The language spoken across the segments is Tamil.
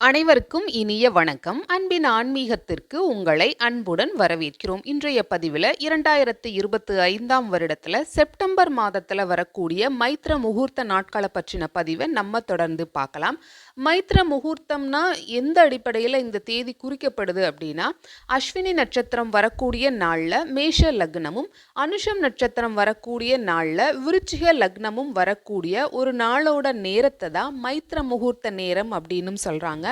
அனைவருக்கும் இனிய வணக்கம். அன்பின் ஆன்மீகத்திற்கு உங்களை அன்புடன் வரவேற்கிறோம். இன்றைய பதிவில் இரண்டாயிரத்து இருபத்தி ஐந்தாம் வருடத்தில் செப்டம்பர் மாதத்தில் வரக்கூடிய மைத்ர முகூர்த்த நாட்களை பற்றின பதிவை நம்ம தொடர்ந்து பார்க்கலாம். மைத்ர முகூர்த்தம்னா எந்த அடிப்படையில் இந்த தேதி குறிக்கப்படுது அப்படின்னா அஸ்வினி நட்சத்திரம் வரக்கூடிய நாளில் மேஷ லக்னமும் அனுஷம் நட்சத்திரம் வரக்கூடிய நாளில் விருச்சிக லக்னமும் வரக்கூடிய ஒரு நாளோட நேரத்தை தான் மைத்ர முகூர்த்த நேரம் அப்படின்னு சொல்கிறாங்க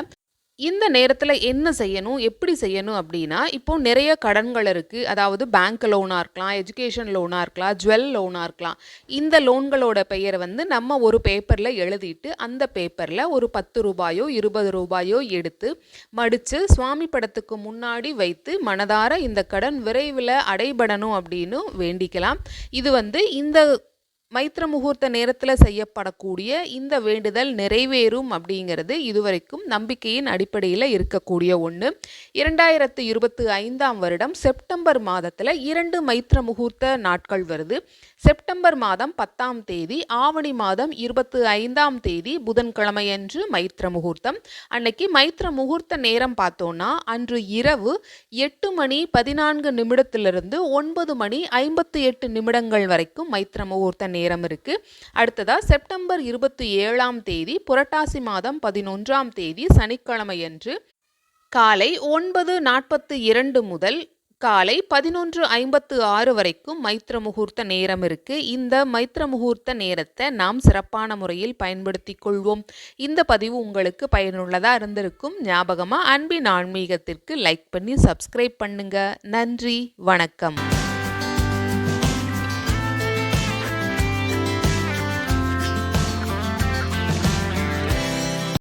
இந்த நேரத்தில் என்ன செய்யணும் எப்படி செய்யணும் அப்படின்னா இப்போ நிறைய கடன்கள் இருக்குது அதாவது பேங்க் லோனாக இருக்கலாம் எஜுகேஷன் லோனாக இருக்கலாம் ஜுவல் லோனாக இருக்கலாம். இந்த லோன்களோட பெயரை வந்து நம்ம ஒரு பேப்பரில் எழுதிட்டு அந்த பேப்பரில் ஒரு பத்து ரூபாயோ இருபது ரூபாயோ எடுத்து மடித்து சுவாமி படத்துக்கு முன்னாடி வைத்து மனதார இந்த கடன் விரைவில் அடைபடணும் அப்படின்னு வேண்டிக்கலாம். இது வந்து இந்த மைத்திர முகூர்த்த நேரத்தில் செய்யப்படக்கூடிய இந்த வேண்டுதல் நிறைவேறும் அப்படிங்கிறது இதுவரைக்கும் நம்பிக்கையின் அடிப்படையில் இருக்கக்கூடிய ஒன்று இரண்டாயிரத்து இருபத்தி ஐந்தாம் வருடம் செப்டம்பர் மாதத்தில் இரண்டு மைத்திர முகூர்த்த நாட்கள் வருது. செப்டம்பர் மாதம் பத்தாம் தேதி ஆவணி மாதம் இருபத்தி ஐந்தாம் தேதி புதன்கிழமையன்று மைத்திர முகூர்த்தம். அன்னைக்கு மைத்திர முகூர்த்த நேரம் பார்த்தோன்னா அன்று இரவு எட்டு மணி பதினான்கு நிமிடத்திலிருந்து ஒன்பது மணி ஐம்பத்தி எட்டு நிமிடங்கள் வரைக்கும் மைத்திர முகூர்த்த நேரம் இருக்குது அடுத்ததாக செப்டம்பர் இருபத்தி ஏழாம் தேதி புரட்டாசி மாதம் பதினொன்றாம் தேதி சனிக்கிழமையன்று காலை ஒன்பது நாற்பத்து இரண்டு முதல் காலை பதினொன்று ஐம்பத்து ஆறு வரைக்கும் மைத்திர முகூர்த்த நேரம் இருக்கு. இந்த மைத்திர முகூர்த்த நேரத்தை நாம் சிறப்பான முறையில் பயன்படுத்தி கொள்வோம். இந்த பதிவு உங்களுக்கு பயனுள்ளதாக இருந்திருக்கும். ஞாபகமாக அன்பின் ஆன்மீகத்திற்கு லைக் பண்ணி சப்ஸ்கிரைப் பண்ணுங்க. நன்றி வணக்கம்.